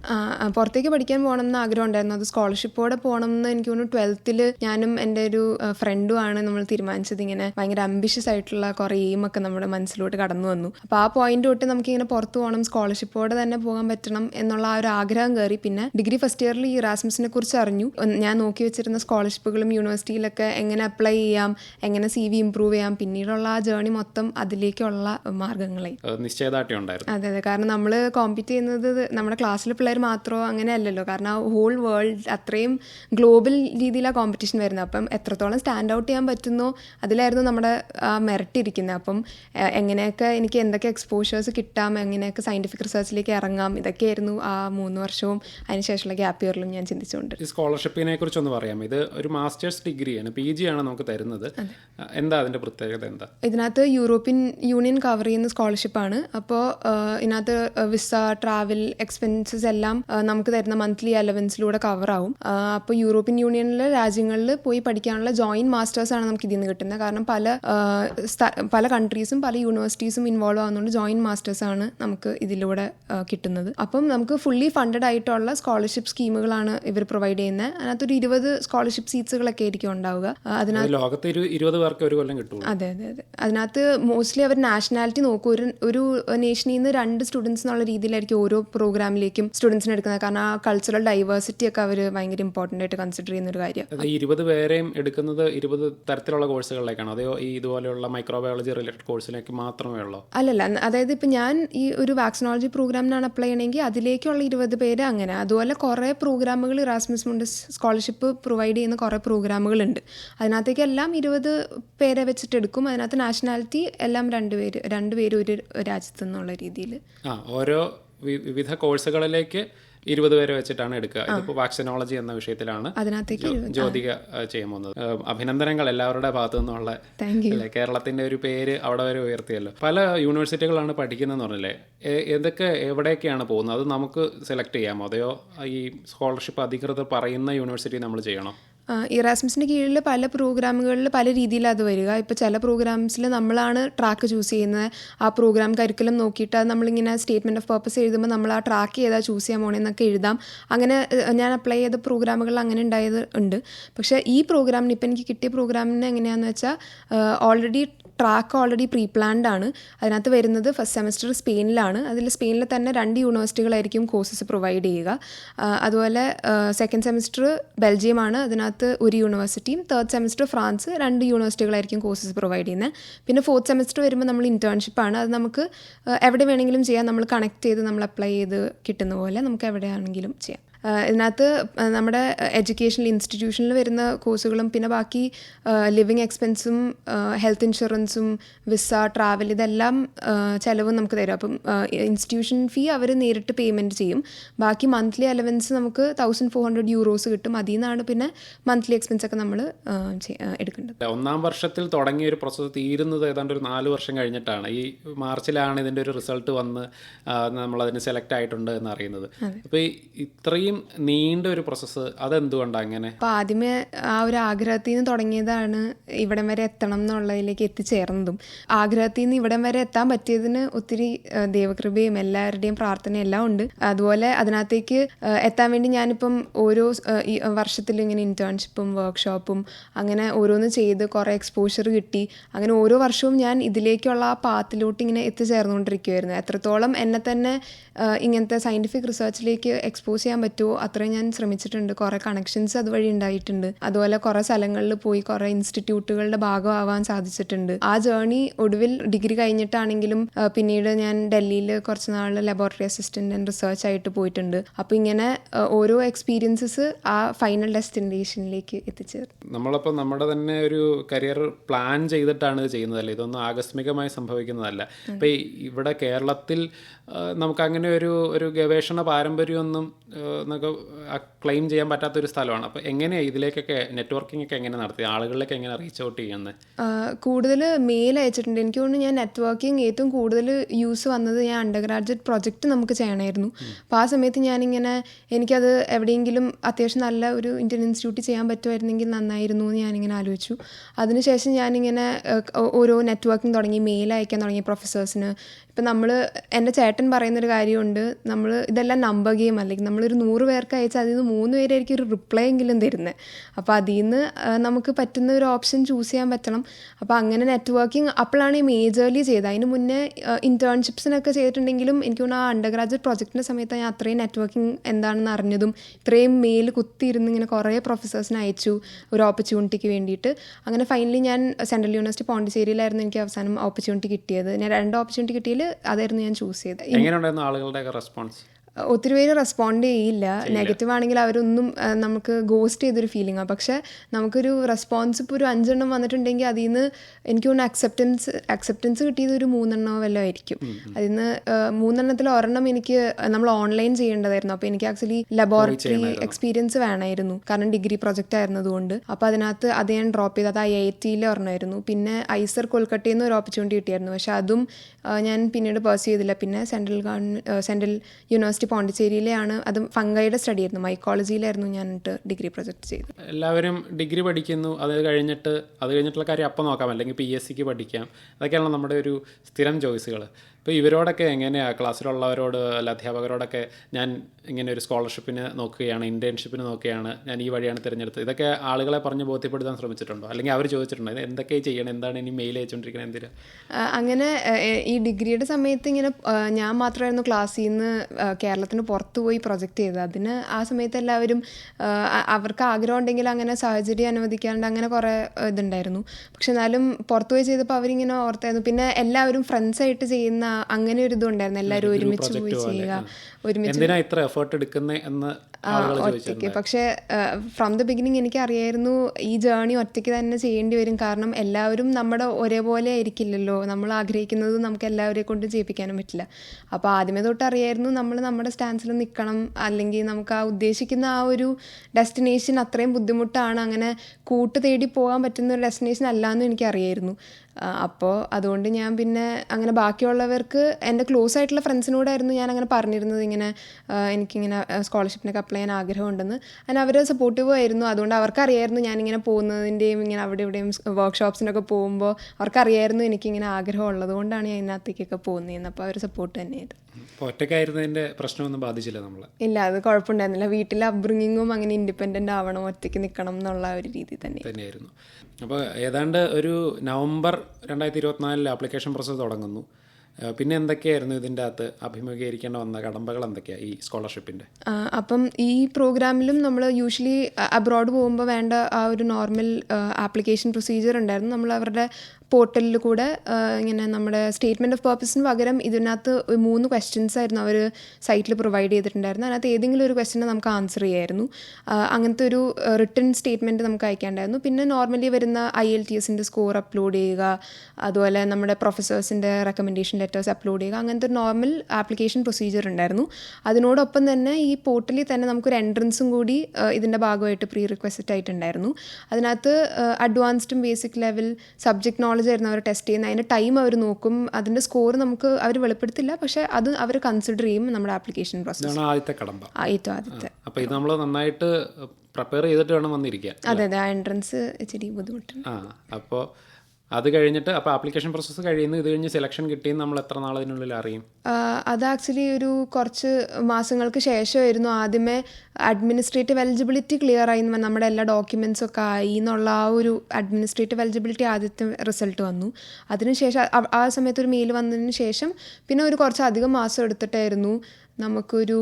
പുറത്തേക്ക് പഠിക്കാൻ പോകണം എന്ന് ആഗ്രഹം ഉണ്ടായിരുന്നു. അത് സ്കോളർഷിപ്പോടെ പോകണം എന്ന് എനിക്ക് തോന്നുന്നു ട്വൽത്തിൽ ഞാനും എന്റെ ഒരു ഫ്രണ്ടും ആണ് നമ്മൾ തീരുമാനിച്ചത്. ഇങ്ങനെ ഭയങ്കര അംബിഷ്യസ് ആയിട്ടുള്ള കുറേ എയിം ഒക്കെ നമ്മുടെ മനസ്സിലോട്ട് കടന്നു വന്നു. അപ്പോൾ ആ പോയിന്റ് തൊട്ട് നമുക്ക് ഇങ്ങനെ പുറത്ത് പോകണം സ്കോളർഷിപ്പോടെ തന്നെ പോകാൻ പറ്റണം എന്നുള്ള ആ ഒരു ആഗ്രഹം കയറി. പിന്നെ ഡിഗ്രി ഫസ്റ്റ് ഇയറിൽ ഈ റാസ്മസിനെ കുറിച്ച് അറിഞ്ഞു. ഞാൻ നോക്കി വെച്ചിരുന്ന സ്കോളർഷിപ്പുകളും യൂണിവേഴ്സിറ്റിയിലൊക്കെ എങ്ങനെ അപ്ലൈ ചെയ്യാം എങ്ങനെ സി വി ഇമ്പ്രൂവ് ചെയ്യാം പിന്നീടുള്ള ആ ജേർണി മൊത്തം അതിലേക്കുള്ള മാർഗങ്ങളായി നിശ്ചയദാർഢ്യം ഉണ്ടായിരുന്നു. അതെ അതെ. കാരണം നമ്മൾ കോമ്പീറ്റ് ചെയ്യുന്നത് നമ്മുടെ ക്ലാസ്സിലെ പിള്ളേർ മാത്രമോ അങ്ങനെ അല്ലല്ലോ. കാരണം ആ ഹോൾ വേൾഡ് അത്രയും ഗ്ലോബൽ രീതിയിലാണ് കോമ്പറ്റീഷൻ വരുന്നത്. അപ്പം എത്രത്തോളം സ്റ്റാൻഡ് ഔട്ട് ചെയ്യാൻ പറ്റുന്നോ അതിലായിരുന്നു നമ്മുടെ മെറിറ്റ് ഇരിക്കുന്നത് അപ്പം എങ്ങനെയൊക്കെ എനിക്ക് എന്തൊക്കെ എക്സ്പോഷേഴ്സ് കിട്ടാം എങ്ങനെയൊക്കെ സയന്റിഫിക് റിസർച്ചിലേക്ക് ഇറങ്ങാം ഇതൊക്കെയായിരുന്നു ആ മൂന്ന് വർഷവും അതിനുശേഷമുള്ള ഗ്യാപ്പ് ഇയറിലും ഞാൻ ചിന്തിച്ചുകൊണ്ട്. സ്കോളർഷിപ്പിനെ കുറിച്ചൊന്ന് പറയാം. ഇത് ഒരു മാസ്റ്റേഴ്സ് ഡിഗ്രിയാണ് പി ജി ആണ് നമുക്ക് തരുന്നത്. എന്താ അതിന്റെ പ്രത്യേകത എന്താ? ഇതിനകത്ത് യൂറോപ്യൻ യൂണിയൻ കവർ ചെയ്യുന്ന സ്കോളർഷിപ്പാണ് അപ്പോൾ ഇതിനകത്ത് വിസ ട്രാവൽ എക്സ്പെൻസസ് എല്ലാം നമുക്ക് തരുന്ന മന്ത്ലി അലവൻസിലൂടെ കവർ ആവും. അപ്പോൾ യൂറോപ്യൻ യൂണിയനിലെ രാജ്യങ്ങളിൽ പോയി പഠിക്കാനുള്ള ജോയിന്റ് മാസ്റ്റേഴ്സ് ആണ് നമുക്ക് ഇതിൽ നിന്ന് കിട്ടുന്നത്. കാരണം പല പല കൺട്രീസും പല യൂണിവേഴ്സിറ്റീസും ഇൻവോൾവ് ആവുന്നതുകൊണ്ട് ജോയിന്റ് മാസ്റ്റേഴ്സ് ആണ് നമുക്ക് ഇതിലൂടെ കിട്ടുന്നത്. അപ്പം നമുക്ക് ഫുള്ളി ഫണ്ടഡ് ആയിട്ടുള്ള സ്കോളർഷിപ്പ് സ്കീമുകളാണ് ഇവർ പ്രൊവൈഡ് ചെയ്യുന്നത്. അതിനകത്തൊരു ഇരുപത് സ്കോളർഷിപ്പ് സീറ്റ്സുകളൊക്കെ ആയിരിക്കും ഉണ്ടാവുക. അതിനകത്ത് ലോകത്ത് ഇരുപത് പേർക്ക് ഒരു കൊല്ലം കിട്ടും അതെ അതെ അതെ. അതിനകത്ത് മോസ്റ്റ്ലി അവർ നാഷണാലിറ്റി നോക്കും. ഒരു ഒരു നേഷനിൽ നിന്ന് രണ്ട് സ്റ്റുഡൻസ് എന്നുള്ള രീതിയിലായിരിക്കും ഓരോ പ്രോഗ്രാമിലേക്കും സ്റ്റുഡൻസിനെ എടുക്കുന്നത്. കാരണം ആ കൾച്ചറൽ ഡൈവേഴ്സിറ്റി ഒക്കെ അവർ ഭയങ്കര ഇമ്പോർട്ടന്റ് ആയിട്ട് കൺസിഡർ ചെയ്യുന്ന ഒരു കാര്യം ഇരുപത് പേരെയും എടുക്കുന്നത് ഇരുപത് തരത്തിലുള്ള കോഴ്സുകളിലേക്കാണ് അതോ ഈ ഇതുപോലെയുള്ള മൈക്രോബയോളജി റിലേറ്റഡ് കോഴ്സിലേക്ക് മാത്രമേ ഉള്ളൂ? അല്ലല്ല. അതായത് ഇപ്പം ഞാൻ ഈ ഒരു വാക്സിനോളജി പ്രോഗ്രാമിനാണ് അപ്ലൈ ചെയ്യണമെങ്കിൽ അതിലേക്കുള്ള ഇരുപത് പേര് അങ്ങനെ. അതുപോലെ കുറേ പ്രോഗ്രാമുകൾ ഇറാസ്മിസ് മുണ്ട് സ്കോളർഷിപ്പ് പ്രൊവൈഡ് ചെയ്യുന്ന കുറേ പ്രോഗ്രാമുകളുണ്ട് അതിനകത്തേക്ക് എല്ലാം ഇരുപത് പേരെ വെച്ചിട്ട് എടുക്കും. അതിനകത്ത് നാഷണാലിറ്റി എല്ലാം രണ്ട് പേര് രണ്ട് പേര് ഒരു രാജ്യത്തു നിന്നുള്ള രീതിയിൽ ആ ഓരോ വിവിധ കോഴ്സുകളിലേക്ക് ഇരുപത് പേരെ വെച്ചിട്ടാണ് എടുക്കുക. ഇതിപ്പോൾ വാക്സിനോളജി എന്ന വിഷയത്തിലാണ് ജ്യോതിക ചെയ്യാൻ പോകുന്നത്. അഭിനന്ദനങ്ങൾ എല്ലാവരുടെ ഭാഗത്തു നിന്നുള്ള താങ്ക് യു കേരളത്തിന്റെ ഒരു പേര് അവിടെ വരെ ഉയർത്തിയല്ലോ. പല യൂണിവേഴ്സിറ്റികളാണ് പഠിക്കുന്നതെന്ന് പറഞ്ഞല്ലേ? ഏതൊക്കെ എവിടെയൊക്കെയാണ് പോകുന്നത്? അത് നമുക്ക് സെലക്ട് ചെയ്യാമോ? അതെയോ ഈ സ്കോളർഷിപ്പ് അധികൃതർ പറയുന്ന യൂണിവേഴ്സിറ്റി നമ്മൾ ചെയ്യണോ? ഇറാസ്മസിന്റെ കീഴിൽ പല പ്രോഗ്രാമുകളിൽ പല രീതിയിൽ അത് വരിക. ഇപ്പോൾ ചില പ്രോഗ്രാംസിൽ നമ്മളാണ് ട്രാക്ക് ചൂസ് ചെയ്യുന്നത്. ആ പ്രോഗ്രാം കരിക്കുലം നോക്കിയിട്ട് നമ്മളിങ്ങനെ സ്റ്റേറ്റ്മെന്റ് ഓഫ് പർപ്പസ് എഴുതുമ്പോൾ നമ്മൾ ആ ട്രാക്ക് ചെയ്താൽ ചൂസ് ചെയ്യാൻ പോകണമെന്നൊക്കെ എഴുതാം. അങ്ങനെ ഞാൻ അപ്ലൈ ചെയ്ത പ്രോഗ്രാമുകളിൽ അങ്ങനെ ഉണ്ടായത് ഉണ്ട്. പക്ഷേ ഈ പ്രോഗ്രാമിന് ഇപ്പം എനിക്ക് കിട്ടിയ പ്രോഗ്രാമിന് എങ്ങനെയാണെന്ന് വെച്ചാൽ already track already pre planned ആണ്. അതിനകത്ത് വരുന്നത് ഫസ്റ്റ് സെമസ്റ്റർ സ്പെയിനിലാണ്. അതിൽ സ്പെയിനിൽ തന്നെ രണ്ട് യൂണിവേഴ്സിറ്റികളായിരിക്കും കോഴ്സസ് പ്രൊവൈഡ് ചെയ്യുക. അതുപോലെ സെക്കൻഡ് സെമസ്റ്റർ ബെൽജിയമാണ്. അതിനകത്ത് ഒരു യൂണിവേഴ്സിറ്റിയും തേർഡ് സെമസ്റ്റർ ഫ്രാൻസ് രണ്ട് യൂണിവേഴ്സിറ്റികളായിരിക്കും കോഴ്സസ് പ്രൊവൈഡ് ചെയ്യുന്നത്. പിന്നെ ഫോർത്ത് സെമസ്റ്റർ വരുമ്പോൾ നമ്മൾ ഇന്റേൺഷിപ്പാണ് അത് നമുക്ക് എവിടെ വേണമെങ്കിലും ചെയ്യാം. നമ്മൾ കണക്ട് ചെയ്ത് നമ്മൾ അപ്ലൈ ചെയ്ത് കിട്ടുന്ന പോലെ നമുക്ക് എവിടെയാണെങ്കിലും ചെയ്യാം. ഇതിനകത്ത് നമ്മുടെ എഡ്യൂക്കേഷണൽ ഇൻസ്റ്റിറ്റ്യൂഷനിൽ വരുന്ന കോഴ്സുകളും പിന്നെ ബാക്കി ലിവിങ് എക്സ്പെൻസും ഹെൽത്ത് ഇൻഷുറൻസും വിസ ട്രാവൽ ഇതെല്ലാം ചിലവും നമുക്ക് തരും. അപ്പം ഇൻസ്റ്റിറ്റ്യൂഷൻ ഫീ അവർ നേരിട്ട് പേയ്മെന്റ് ചെയ്യും. ബാക്കി മന്ത്ലി അലവൻസ് നമുക്ക് തൗസൻഡ് ഫോർ ഹൺഡ്രഡ് യൂറോസ് കിട്ടും. അതിൽ നിന്നാണ് പിന്നെ മന്ത്ലി എക്സ്പെൻസ് ഒക്കെ നമ്മൾ എടുക്കേണ്ടത്. ഒന്നാം വർഷത്തിൽ തുടങ്ങിയ ഒരു പ്രോസസ്സ് തീരുന്നത് ഏതാണ്ട് ഒരു നാല് വർഷം കഴിഞ്ഞിട്ടാണ്. ഈ മാർച്ചിലാണ് ഇതിന്റെ ഒരു റിസൾട്ട് വന്ന് നമ്മൾ നമ്മളതിന് സെലക്ട് ആയിട്ടുണ്ട് എന്ന് അറിയുന്നത്. അപ്പോൾ ഈ ഇത്രയും നീണ്ട ഒരു പ്രോസസ്സ് അതെന്തുകൊണ്ടാണ് അങ്ങനെ? അപ്പോൾ ആദ്യമേ ആ ഒരു ആഗ്രഹത്തിൽ നിന്ന് തുടങ്ങിയതാണ് ഇവിടം വരെ എത്തണം എന്നുള്ളതിലേക്ക് എത്തിച്ചേർന്നതും. ആഗ്രഹത്തിൽ നിന്ന് ഇവിടം വരെ എത്താൻ പറ്റിയതിന് ഒത്തിരി ദൈവകൃപയും എല്ലാവരുടെയും പ്രാർത്ഥനയും എല്ലാം ഉണ്ട്. അതുപോലെ അതിനകത്തേക്ക് എത്താൻ വേണ്ടി ഞാനിപ്പം ഓരോ വർഷത്തിലും ഇങ്ങനെ ഇന്റേൺഷിപ്പും വർക്ക്ഷോപ്പും അങ്ങനെ ഓരോന്ന് ചെയ്ത് കുറേ എക്സ്പോഷർ കിട്ടി. അങ്ങനെ ഓരോ വർഷവും ഞാൻ ഇതിലേക്കുള്ള ആ പാത്തിലോട്ട് ഇങ്ങനെ എത്തിച്ചേർന്നുകൊണ്ടിരിക്കുമായിരുന്നു എത്രത്തോളം എന്നെ തന്നെ ഇങ്ങനത്തെ സയന്റിഫിക് റിസർച്ചിലേക്ക് എക്സ്പോസ് ചെയ്യാൻ പറ്റുമോ അത്രയും ഞാൻ ശ്രമിച്ചിട്ടുണ്ട്. കുറേ കണക്ഷൻസ് അതുവഴി ഉണ്ടായിട്ടുണ്ട്. അതുപോലെ കുറേ സ്ഥലങ്ങളിൽ പോയി കുറേ ഇൻസ്റ്റിറ്റ്യൂട്ടുകളുടെ ഭാഗമാവാൻ സാധിച്ചിട്ടുണ്ട്. ആ ജേർണി ഒടുവിൽ ഡിഗ്രി കഴിഞ്ഞിട്ടാണെങ്കിലും പിന്നീട് ഞാൻ ഡൽഹിയിൽ കുറച്ച് നാൾ ലബോറട്ടറി അസിസ്റ്റന്റ് ആൻഡ് റിസർച്ച് ആയിട്ട് പോയിട്ടുണ്ട്. അപ്പോൾ ഇങ്ങനെ ഓരോ എക്സ്പീരിയൻസസ് ആ ഫൈനൽ ഡെസ്റ്റിനേഷനിലേക്ക് എത്തിച്ചേർന്നു നമ്മളപ്പോൾ നമ്മുടെ തന്നെ ഒരു കരിയർ പ്ലാൻ ചെയ്തിട്ടാണ് ഇത് ചെയ്യുന്നതല്ലേ ഇതൊന്നും ആകസ്മികമായി സംഭവിക്കുന്നതല്ല. അപ്പോൾ ഇവിടെ കേരളത്തിൽ ആ, നമുക്ക് അങ്ങനെ ഒരു ഒരു ഗവേഷണ പാരമ്പര്യമൊന്നും നമുക്ക് ക്ലെയിം ചെയ്യാൻ പറ്റാത്തൊരു സ്ഥലമാണ്. അപ്പോൾ എങ്ങനെയാണ് ഇതിലേക്കൊക്കെ നെറ്റ്വർക്കിംഗ് ഒക്കെ എങ്ങനെ നടത്തി ആളുകളിലേക്ക് എങ്ങനെ റീച്ച് ഔട്ട് ചെയ്യുന്നത് കൂടുതൽ മെയിൽ അയച്ചിട്ടുണ്ട്. എനിക്ക് തോന്നുന്നു ഞാൻ നെറ്റ്വർക്കിംഗ് ഏറ്റവും കൂടുതൽ യൂസ് വന്നത് ഞാൻ അണ്ടർ ഗ്രാജുവേറ്റ് പ്രൊജക്റ്റ് നമുക്ക് ചെയ്യണമായിരുന്നു അപ്പോൾ ആ സമയത്ത് ഞാനിങ്ങനെ എനിക്കത് എവിടെയെങ്കിലും അത്യാവശ്യം നല്ല ഒരു ഇന്ത്യൻ ഇൻസ്റ്റിറ്റ്യൂട്ടിൽ ചെയ്യാൻ പറ്റുമായിരുന്നെങ്കിൽ നന്നായിരുന്നു എന്ന് ഞാനിങ്ങനെ ആലോചിച്ചു. അതിനുശേഷം ഞാനിങ്ങനെ ഓരോ നെറ്റ്വർക്കിംഗ് തുടങ്ങി മെയിൽ അയക്കാൻ തുടങ്ങി പ്രൊഫസേഴ്സിന് ഇപ്പം നമ്മൾ എന്റെ ചേട്ടൻ പറയുന്നൊരു കാര്യമുണ്ട്. നമ്മൾ ഇതെല്ലാം നമ്പർ ഗെയിം അല്ലെങ്കിൽ നമ്മളൊരു നൂറ് പേർക്ക് അയച്ചാൽ അതിൽ നിന്ന് മൂന്ന് പേരായിരിക്കും ഒരു റിപ്ലൈ എങ്കിലും തരുന്നത് അപ്പോൾ അതിൽ നിന്ന് നമുക്ക് പറ്റുന്ന ഒരു ഓപ്ഷൻ ചൂസ് ചെയ്യാൻ പറ്റണം. അപ്പോൾ അങ്ങനെ നെറ്റ്വർക്കിംഗ് അപ്പോഴാണ് ഈ മേജർലി ചെയ്തത്. അതിന് മുന്നേ ഇന്റേൺഷിപ്സിനൊക്കെ ചെയ്തിട്ടുണ്ടെങ്കിലും എനിക്ക് തോന്നുന്നു ആ അണ്ടർ ഗ്രാജുവേറ്റ് പ്രൊജക്റ്റിന്റെ സമയത്ത് ഞാൻ അത്രയും നെറ്റ്വർക്കിംഗ് എന്താണെന്ന് അറിഞ്ഞതും ഇത്രയും മെയിൽ കുത്തിയിരുന്ന് ഇങ്ങനെ കുറേ പ്രൊഫസേഴ്സിന് അയച്ചു ഒരു ഓപ്പർച്യൂണിറ്റിക്ക് വേണ്ടിയിട്ട്. അങ്ങനെ ഫൈനലി ഞാൻ സെൻട്രൽ യൂണിവേഴ്സിറ്റി പോണ്ടിച്ചേരിയിലായിരുന്നു എനിക്ക് അവസാനം ഓപ്പർച്യൂണിറ്റി കിട്ടിയത്. ഞാൻ രണ്ട് ഓപ്പർച്യൂണിറ്റി കിട്ടിയതിൽ അതായിരുന്നു ഞാൻ ചൂസ് ചെയ്തത്. എങ്ങനെയുണ്ടായിരുന്നു ആളുകളുടെയൊക്കെ റെസ്പോൺസ് ഒത്തിരി പേര് റെസ്പോണ്ട് ചെയ്യില്ല. നെഗറ്റീവ് ആണെങ്കിൽ അവരൊന്നും നമുക്ക് ഗോസ്റ്റ് ചെയ്തൊരു ഫീലിംഗാണ് പക്ഷെ നമുക്കൊരു റെസ്പോൺസ് ഇപ്പോൾ ഒരു അഞ്ചെണ്ണം വന്നിട്ടുണ്ടെങ്കിൽ അതിൽ നിന്ന് എനിക്ക് തോന്നുന്നു അക്സെപ്റ്റൻസ് അക്സെപ്റ്റൻസ് കിട്ടിയത് ഒരു മൂന്നെണ്ണോ വല്ലതും ആയിരിക്കും. അതിൽ നിന്ന് മൂന്നെണ്ണത്തിൽ ഒരെണ്ണം എനിക്ക് നമ്മൾ ഓൺലൈൻ ചെയ്യേണ്ടതായിരുന്നു. അപ്പോൾ എനിക്ക് ആക്ച്വലി ലബോറട്ടറി എക്സ്പീരിയൻസ് വേണമായിരുന്നു. കാരണം ഡിഗ്രി പ്രൊജക്റ്റ് ആയിരുന്നതുകൊണ്ട് അപ്പോൾ അതിനകത്ത് അത് ഞാൻ ഡ്രോപ്പ് ചെയ്ത് അത് ഐ ഐ ടിയിൽ ഒരെണ്ണമായിരുന്നു. പിന്നെ ഐസർ കൊൽക്കട്ടയിൽ നിന്ന് ഒരു ഓപ്പർച്യൂണിറ്റി കിട്ടിയായിരുന്നു. പക്ഷെ അതും ഞാൻ പിന്നീട് പേഴ്സ് ചെയ്തില്ല. പിന്നെ സെൻട്രൽ ഗവൺമെന്റ് സെൻട്രൽ യൂണിവേഴ്സിറ്റി പോണ്ടിച്ചേരിയിലെയാണ്. അത് ഫംഗയുടെ സ്റ്റഡി ആയിരുന്നു. മൈക്കോളജിയിലായിരുന്നു ഞാൻ ഡിഗ്രി പ്രൊജക്ട് ചെയ്തത്. എല്ലാവരും ഡിഗ്രി പഠിക്കുന്നു. അത് കഴിഞ്ഞിട്ട് അത് കഴിഞ്ഞിട്ടുള്ള കാര്യം അപ്പം നോക്കാം. അല്ലെങ്കിൽ പി എസ് സിക്ക് പഠിക്കാം. അതൊക്കെയാണ് നമ്മുടെ ഒരു സ്ഥിരം ചോയ്സുകൾ ഇപ്പോൾ ഇവരോടൊക്കെ എങ്ങനെയാണ് ക്ലാസ്സിലുള്ളവരോട് അല്ല അധ്യാപകരോടൊക്കെ ഞാൻ ഇങ്ങനെ ഒരു സ്കോളർഷിപ്പിന് നോക്കുകയാണ് ഇന്റേൺഷിപ്പിന് നോക്കുകയാണ് ഞാൻ ഈ വഴിയാണ് തിരഞ്ഞെടുത്തത്. ഇതൊക്കെ ആളുകളെ പറഞ്ഞ് ബോധ്യപ്പെടുത്താൻ ശ്രമിച്ചിട്ടുണ്ടോ? അല്ലെങ്കിൽ അവർ ചോദിച്ചിട്ടുണ്ടോ? എന്തൊക്കെ ചെയ്യണം? എന്താണ് ഇനി മെയിൽ അയച്ചുകൊണ്ടിരിക്കുന്നത് എന്തിനാ? അങ്ങനെ ഈ ഡിഗ്രിയുടെ സമയത്ത് ഇങ്ങനെ ഞാൻ മാത്രമായിരുന്നു ക്ലാസ്സിൽ നിന്ന് കേരളത്തിന് പുറത്ത് പോയി പ്രൊജക്റ്റ് ചെയ്തത്. അതിന് ആ സമയത്ത് എല്ലാവരും അവർക്ക് ആഗ്രഹം ഉണ്ടെങ്കിൽ അങ്ങനെ സാഹചര്യം അനുവദിക്കാണ്ട് അങ്ങനെ കുറേ ആ, ഇതുണ്ടായിരുന്നു. പക്ഷെ എന്നാലും പുറത്തുപോയി ചെയ്തപ്പോൾ അവരിങ്ങനെ ഓർത്തായിരുന്നു. പിന്നെ എല്ലാവരും ഫ്രണ്ട്സായിട്ട് ചെയ്യുന്ന അങ്ങനെ ഒരു ഇതുണ്ടായിരുന്നു. എല്ലാവരും ഒരുമിച്ച് പോയി ചെയ്യുക ഒരുമിച്ച് ഇത്ര എഫേർട്ട് എടുക്കുന്നത് എന്ന് ഒറ്റയ്ക്ക്. പക്ഷേ ഫ്രം ദ ബിഗിനിങ് എനിക്ക് അറിയായിരുന്നു ഈ ജേർണി ഒറ്റയ്ക്ക് തന്നെ ചെയ്യേണ്ടി വരും. കാരണം എല്ലാവരും നമ്മുടെ ഒരേപോലെ ആയിരിക്കില്ലല്ലോ. നമ്മൾ ആഗ്രഹിക്കുന്നത് നമുക്ക് എല്ലാവരെയും കൊണ്ട് ചെയ്യിപ്പിക്കാനും പറ്റില്ല. അപ്പോൾ ആദ്യമേ തൊട്ട് അറിയായിരുന്നു നമ്മൾ നമ്മുടെ സ്റ്റാൻസിൽ നിൽക്കണം അല്ലെങ്കിൽ നമുക്ക് ആ ഉദ്ദേശിക്കുന്ന ആ ഒരു ഡെസ്റ്റിനേഷൻ അത്രയും ബുദ്ധിമുട്ടാണ്. അങ്ങനെ കൂട്ട് തേടി പോകാൻ പറ്റുന്ന ഒരു ഡെസ്റ്റിനേഷൻ അല്ല എന്നും എനിക്ക് അറിയായിരുന്നു അപ്പോൾ അതുകൊണ്ട് ഞാൻ പിന്നെ അങ്ങനെ ബാക്കിയുള്ളവർക്ക് എന്റെ ക്ലോസ് ആയിട്ടുള്ള ഫ്രണ്ട്സിനോടായിരുന്നു ഞാൻ അങ്ങനെ പറഞ്ഞിരുന്നത് ഇങ്ങനെ എനിക്കിങ്ങനെ സ്കോളർഷിപ്പിനൊക്കെ അപ്ലൈ ചെയ്യാൻ ആഗ്രഹമുണ്ടെന്ന്. അതിന് അവർ സപ്പോർട്ടീവ് ആയിരുന്നു. അതുകൊണ്ട് അവർക്കറിയായിരുന്നു ഞാനിങ്ങനെ പോകുന്നതിന്റെയും ഇങ്ങനെ അവിടെ ഇവിടെയും വർക്ക്ഷോപ്സിനൊക്കെ പോകുമ്പോൾ അവർക്കറിയായിരുന്നു എനിക്കിങ്ങനെ ആഗ്രഹം ഉള്ളത് കൊണ്ടാണ് ഞാൻ ഇതിനകത്തേക്കൊക്കെ പോകുന്നതെന്ന്. അപ്പോൾ അവർ സപ്പോർട്ട് തന്നെയായിരുന്നു. ഒറ്റക്കായിരുന്നതിന്റെ പ്രശ്നമൊന്നും ബാധിച്ചില്ല നമ്മൾ ഇല്ല അത് കുഴപ്പമുണ്ടായിരുന്നില്ല. വീട്ടിലെ അപ്ബ്രിങ്ങിങ്ങും അങ്ങനെ ഇൻഡിപെൻഡന്റ് ആവണം ഒറ്റയ്ക്ക് നിൽക്കണം എന്നുള്ള ഒരു രീതി തന്നെ തന്നെയായിരുന്നു. അപ്പോൾ ഏതാണ്ട് ഒരു നവംബർ രണ്ടായിരത്തി ഇരുപത്തിനാലിൽ ആപ്ലിക്കേഷൻ പ്രോസസ്സ് തുടങ്ങുന്നു. പിന്നെ എന്തൊക്കെയായിരുന്നു ഇതിന്റെ അകത്ത് അഭിമുഖീകരിക്കേണ്ട വന്ന കടമ്പകൾ എന്തൊക്കെയാണ് ഈ സ്കോളർഷിപ്പിന്റെ? അപ്പം ഈ പ്രോഗ്രാമിലും നമ്മൾ യൂഷ്വലി അബ്രോഡ് പോകുമ്പോൾ വേണ്ട ആ ഒരു നോർമൽ ആപ്ലിക്കേഷൻ പ്രൊസീജിയർ ഉണ്ടായിരുന്നു. നമ്മൾ അവരുടെ പോർട്ടലിൽ കൂടെ ഇങ്ങനെ നമ്മുടെ സ്റ്റേറ്റ്മെന്റ് ഓഫ് പർപ്പസിന് പകരം ഇതിനകത്ത് മൂന്ന് ക്വസ്റ്റ്യൻസ് ആയിരുന്നു അവർ സൈറ്റിൽ പ്രൊവൈഡ് ചെയ്തിട്ടുണ്ടായിരുന്നു അതിനകത്ത് ഏതെങ്കിലും ഒരു ക്വസ്റ്റിന് നമുക്ക് ആൻസർ ചെയ്യായിരുന്നു. അങ്ങനത്തെ ഒരു റിട്ടേൺ സ്റ്റേറ്റ്മെന്റ് നമുക്ക് അയക്കാണ്ടായിരുന്നു. പിന്നെ നോർമലി വരുന്ന ഐ എൽ ടി എസിന്റെ സ്കോർ അപ്ലോഡ് ചെയ്യുക അതുപോലെ നമ്മുടെ പ്രൊഫസേഴ്സിന്റെ റെക്കമെൻഡേഷൻ ലെറ്റേഴ്സ് അപ്ലോഡ് ചെയ്യുക അങ്ങനത്തെ ഒരു നോർമൽ ആപ്ലിക്കേഷൻ പ്രൊസീജിയർ ഉണ്ടായിരുന്നു. അതിനോടൊപ്പം തന്നെ ഈ പോർട്ടലിൽ തന്നെ നമുക്കൊരു എൻട്രൻസും കൂടി ഇതിന്റെ ഭാഗമായിട്ട് പ്രീ റിക്വസ്റ്റ് ആയിട്ടുണ്ടായിരുന്നു. അതിനകത്ത് അഡ്വാൻസ്ഡും ബേസിക് ലെവൽ സബ്ജക്ട് നോളജ് ആയിരുന്നു അവർ ടെസ്റ്റ് ചെയ്യുന്നത്. അതിന്റെ ടൈം അവർ നോക്കും. അതിന്റെ സ്കോർ നമുക്ക് അവർ വെളിപ്പെടുത്തില്ല. പക്ഷേ അത് അവർ കൺസിഡർ ചെയ്യും നമ്മുടെ ആപ്ലിക്കേഷൻ പ്രോസസ് ആദ്യത്തെ കടമ്പ. ഏറ്റവും ആദ്യത്തെ. അപ്പോൾ ഇത് നമ്മൾ നന്നായിട്ട് പ്രിപ്പയർ ചെയ്തിട്ട് വേണം വന്നിരിക്കുക അതെ അതെ. ആ എൻട്രൻസ് ഇച്ചിരി ബുദ്ധിമുട്ടുണ്ട്. ആ അപ്പോൾ അത് കഴിഞ്ഞിട്ട് അപ്പോൾ ആപ്ലിക്കേഷൻ പ്രോസസ്സ് കഴിയുന്നു. ഇത് കഴിഞ്ഞ് സെലക്ഷൻ കിട്ടിയെന്ന് നമ്മൾ എത്ര നാളതിനുള്ളിൽ അറിയും? അത് ആക്ച്വലി ഒരു കുറച്ച് മാസങ്ങൾക്ക് ശേഷമായിരുന്നു ആദ്യമേ അഡ്മിനിസ്ട്രേറ്റീവ് എലിജിബിലിറ്റി ക്ലിയർ ആയി നമ്മുടെ എല്ലാ ഡോക്യുമെൻസും ഒക്കെ ആയി എന്നുള്ള ആ ഒരു അഡ്മിനിസ്ട്രേറ്റീവ് എലിജിബിലിറ്റി ആദ്യത്തെ റിസൾട്ട് വന്നു. അതിനുശേഷം ആ സമയത്ത് ഒരു മെയിൽ വന്നതിന് ശേഷം പിന്നെ ഒരു കുറച്ച് അധികം മാസം എടുത്തിട്ടായിരുന്നു നമുക്കൊരു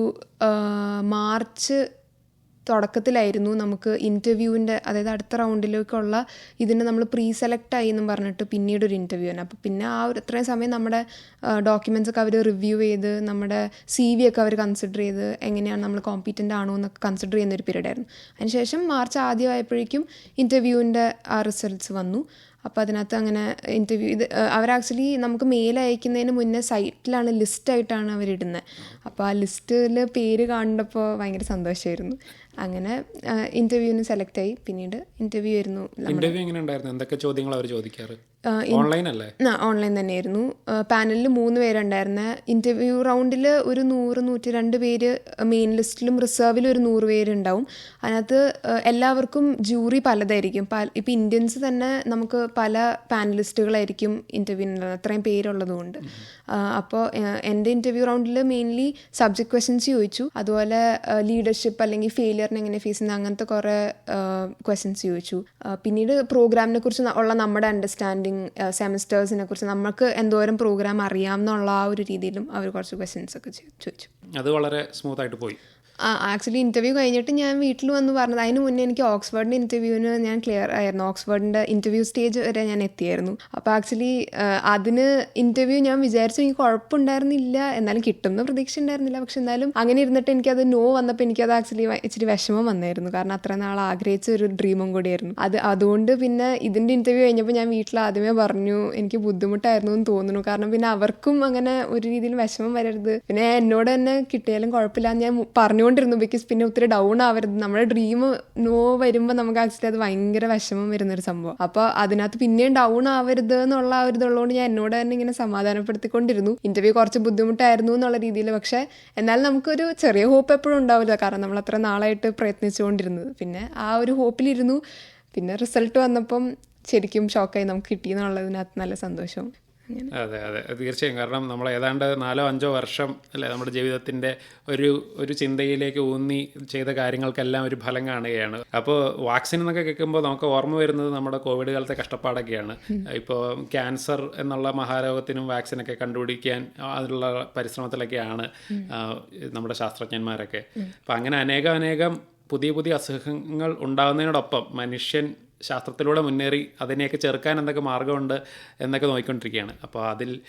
മാർച്ച് തുടക്കത്തിലായിരുന്നു നമുക്ക് ഇന്റർവ്യൂവിന്റെ അതായത് അടുത്ത റൗണ്ടിലേക്കുള്ള ഇതിന് നമ്മൾ പ്രീ സെലക്ട് ആയി എന്നും പറഞ്ഞിട്ട് പിന്നീട് ഒരു ഇന്റർവ്യൂ ആണ് അപ്പോൾ പിന്നെ ആ ഒരു ഇത്രയും സമയം നമ്മുടെ ഡോക്യുമെന്റ്സ് ഒക്കെ അവർ റിവ്യൂ ചെയ്ത് നമ്മുടെ സി വി ഒക്കെ അവർ കൺസിഡർ ചെയ്ത് എങ്ങനെയാണ് നമ്മൾ കോമ്പീറ്റന്റ് ആണോ എന്നൊക്കെ കൺസിഡർ ചെയ്യുന്ന ഒരു പീരീഡ് ആയിരുന്നു. അതിനുശേഷം മാർച്ച് ആദ്യമായപ്പോഴേക്കും ഇന്റർവ്യൂവിന്റെ ആ റിസൾട്ട്സ് വന്നു. അപ്പോൾ അതിനകത്ത് അങ്ങനെ ഇന്റർവ്യൂ ഇത് അവർ ആക്ച്വലി നമുക്ക് മെയിൽ അയക്കുന്നതിന് മുന്നേ സൈറ്റിലാണ് ലിസ്റ്റായിട്ടാണ് അവരിടുന്നത് അപ്പോൾ ആ ലിസ്റ്റിൽ പേര് കണ്ടപ്പോൾ ഭയങ്കര സന്തോഷമായിരുന്നു അങ്ങനെ ഇന്റർവ്യൂവിന് സെലക്ട് ആയി. പിന്നീട് ഇന്റർവ്യൂ ആയിരുന്നു എന്തൊക്കെ ചോദ്യങ്ങൾ അവർ ചോദിക്കാറ്? ഓൺലൈൻ അല്ലേ ആ ഓൺലൈൻ തന്നെയായിരുന്നു. പാനലിൽ മൂന്ന് പേരുണ്ടായിരുന്നെ. ഇന്റർവ്യൂ റൗണ്ടിൽ ഒരു നൂറ് നൂറ്റി രണ്ട് പേര് മെയിൻ ലിസ്റ്റിലും റിസർവിലും ഒരു നൂറ് പേരുണ്ടാവും. അതിനകത്ത് എല്ലാവർക്കും ജൂറി പലതായിരിക്കും. പല ഇപ്പോൾ ഇന്ത്യൻസ് തന്നെ നമുക്ക് പല പാനലിസ്റ്റുകളായിരിക്കും ഇന്റർവ്യൂവിനുള്ളത് അത്രയും പേരുള്ളതുകൊണ്ട്. അപ്പോൾ എന്റെ ഇന്റർവ്യൂ റൗണ്ടിൽ മെയിൻലി സബ്ജക്ട് ക്വസ്റ്റ്യൻസ് ചോദിച്ചു. അതുപോലെ ലീഡർഷിപ്പ് അല്ലെങ്കിൽ ഫെയിലിയറിനെ എങ്ങനെ ഫേസ് ചെയ്യുന്ന അങ്ങനത്തെ കുറേ ക്വസ്റ്റ്യൻസ് ചോദിച്ചു. പിന്നീട് പ്രോഗ്രാമിനെ കുറിച്ച് ഉള്ള നമ്മുടെ അണ്ടർസ്റ്റാൻഡിങ് സെമിസ്റ്റേഴ്സിനെ കുറിച്ച് നമുക്ക് എന്തോരം പ്രോഗ്രാം അറിയാം എന്നുള്ള ആ ഒരു രീതിയിലും അവർ കുറച്ച് ക്വസ്റ്റ്യൻസ് ഒക്കെ ചോദിച്ചു. അത് വളരെ സ്മൂത്ത് ആയിട്ട് പോയി. ആക്ച്വലി ഇന്റർവ്യൂ കഴിഞ്ഞിട്ട് ഞാൻ വീട്ടിൽ വന്ന് പറഞ്ഞത് അതിന് മുന്നേ എനിക്ക് ഓക്സ്ഫോർഡിന്റെ ഇന്റർവ്യൂവിന് ഞാൻ ക്ലിയർ ആയിരുന്നു. ഓക്സ്ഫോർഡിന്റെ ഇന്റർവ്യൂ സ്റ്റേജ് വരെ ഞാൻ എത്തിയായിരുന്നു. അപ്പോൾ ആക്ച്വലി അതിന് ഇന്റർവ്യൂ ഞാൻ വിചാരിച്ചു എനിക്ക് കുഴപ്പമുണ്ടായിരുന്നില്ല. എന്നാലും കിട്ടുന്ന പ്രതീക്ഷ ഉണ്ടായിരുന്നില്ല. പക്ഷെ എന്നാലും അങ്ങനെ ഇരുന്നിട്ട് എനിക്കത് നോ വന്നപ്പോൾ എനിക്കത് ആക്ച്വലി ഇച്ചിരി വിഷമം വന്നായിരുന്നു. കാരണം അത്ര നാൾ ആഗ്രഹിച്ച ഒരു ഡ്രീമും കൂടിയായിരുന്നു. അത് അതുകൊണ്ട് പിന്നെ ഇതിന്റെ ഇന്റർവ്യൂ കഴിഞ്ഞപ്പോൾ ഞാൻ വീട്ടിൽ ആദ്യമേ പറഞ്ഞു എനിക്ക് ബുദ്ധിമുട്ടായിരുന്നു എന്ന് തോന്നുന്നു. കാരണം പിന്നെ അവർക്കും അങ്ങനെ ഒരു രീതിയിൽ വിഷമം വരരുത്. പിന്നെ എന്നോട് തന്നെ കിട്ടിയാലും കുഴപ്പമില്ല ഞാൻ മു- പറഞ്ഞുകൊണ്ടിരുന്നു ബിക്കോസ് പിന്നെ ഒത്തിരി ഡൗൺ ആവരുത്. നമ്മുടെ ഡ്രീം നോ വരുമ്പോൾ നമുക്ക് ആക്ച്വലി അത് ഭയങ്കര വിഷമം വരുന്നൊരു സംഭവം. അപ്പോൾ അതിനകത്ത് പിന്നെയും ഡൗൺ ആവരുത് എന്നുള്ള ഒരു ഇതുള്ളതുകൊണ്ട് ഞാൻ എന്നോട് തന്നെ ഇങ്ങനെ സമാധാനപ്പെടുത്തിക്കൊണ്ടിരുന്നു. ഇന്റർവ്യൂ കുറച്ച് ബുദ്ധിമുട്ടായിരുന്നു എന്നുള്ള രീതിയിൽ. പക്ഷേ എന്നാൽ നമുക്കൊരു ചെറിയ ഹോപ്പ് എപ്പോഴും ഉണ്ടാവില്ല. കാരണം നമ്മൾ അത്ര നാളായിട്ട് പ്രയത്നിച്ചുകൊണ്ടിരുന്നത്. പിന്നെ ആ ഒരു ഹോപ്പിലിരുന്നു പിന്നെ റിസൾട്ട് വന്നപ്പം ശരിക്കും ഷോക്കായി നമുക്ക് കിട്ടിയെന്നുള്ളതിനകത്ത് നല്ല സന്തോഷം. അതെ അതെ. തീർച്ചയായും. കാരണം നമ്മൾ ഏതാണ്ട് നാലോ അഞ്ചോ വർഷം അല്ലെ നമ്മുടെ ജീവിതത്തിന്റെ ഒരു ഒരു ചിന്തയിലേക്ക് ഊന്നി ചെയ്ത കാര്യങ്ങൾക്കെല്ലാം ഒരു ഫലം കാണുകയാണ്. അപ്പോൾ വാക്സിൻ എന്നൊക്കെ കേൾക്കുമ്പോൾ നമുക്ക് ഓർമ്മ വരുന്നത് നമ്മുടെ കോവിഡ് കാലത്തെ കഷ്ടപ്പാടൊക്കെയാണ്. ഇപ്പോൾ ക്യാൻസർ എന്നുള്ള മഹാരോഗത്തിനും വാക്സിനൊക്കെ കണ്ടുപിടിക്കാൻ അതിനുള്ള പരിശ്രമത്തിലൊക്കെയാണ് നമ്മുടെ ശാസ്ത്രജ്ഞന്മാരൊക്കെ. അപ്പം അങ്ങനെ അനേകം അനേകം പുതിയ പുതിയ അസുഖങ്ങൾ ഉണ്ടാകുന്നതിനോടൊപ്പം മനുഷ്യൻ ശാസ്ത്രത്തിലൂടെ മുന്നേറി അതിനെയൊക്കെ ചെറുക്കാൻ എന്തൊക്കെ മാർഗമുണ്ട് എന്നൊക്കെ നോക്കിക്കൊണ്ടിരിക്കുകയാണ്. അപ്പോൾ അതിൽ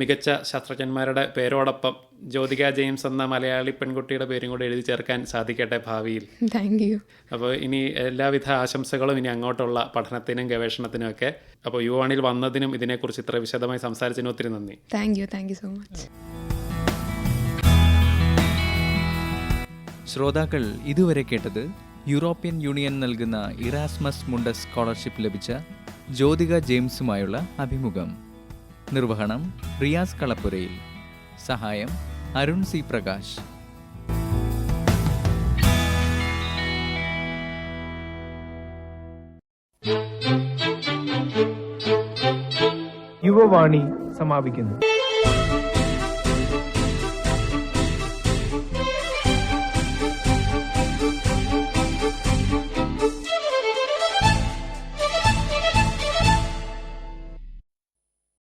മികച്ച ശാസ്ത്രജ്ഞന്മാരുടെ പേരോടൊപ്പം ജ്യോതിക ജെയിംസ് എന്ന മലയാളി പെൺകുട്ടിയുടെ പേരും കൂടി എഴുതി ചേർക്കാൻ സാധിക്കട്ടെ ഭാവിയിൽ. താങ്ക് യു അപ്പോൾ ഇനി എല്ലാവിധ ആശംസകളും ഇനി അങ്ങോട്ടുള്ള പഠനത്തിനും ഗവേഷണത്തിനും ഒക്കെ. അപ്പോൾ യുവാണിൽ വന്നതിനും ഇതിനെക്കുറിച്ച് ഇത്ര വിശദമായി സംസാരിച്ചതിനും ഒത്തിരി നന്ദി. Thank you thank you so much ശ്രോതാക്കൾ ഇതുവരെ കേട്ടത് യൂറോപ്യൻ യൂണിയൻ നൽകുന്ന ഇറാസ്മസ് മുണ്ടസ് സ്കോളർഷിപ്പ് ലഭിച്ച ജ്യോതിക ജെയിംസുമായുള്ള അഭിമുഖം. നിർവഹണം റിയാസ് കളപ്പുരയിൽ. സഹായം അരുൺ സി പ്രകാശ്. യുവവാണി സമാപിക്കുന്നു.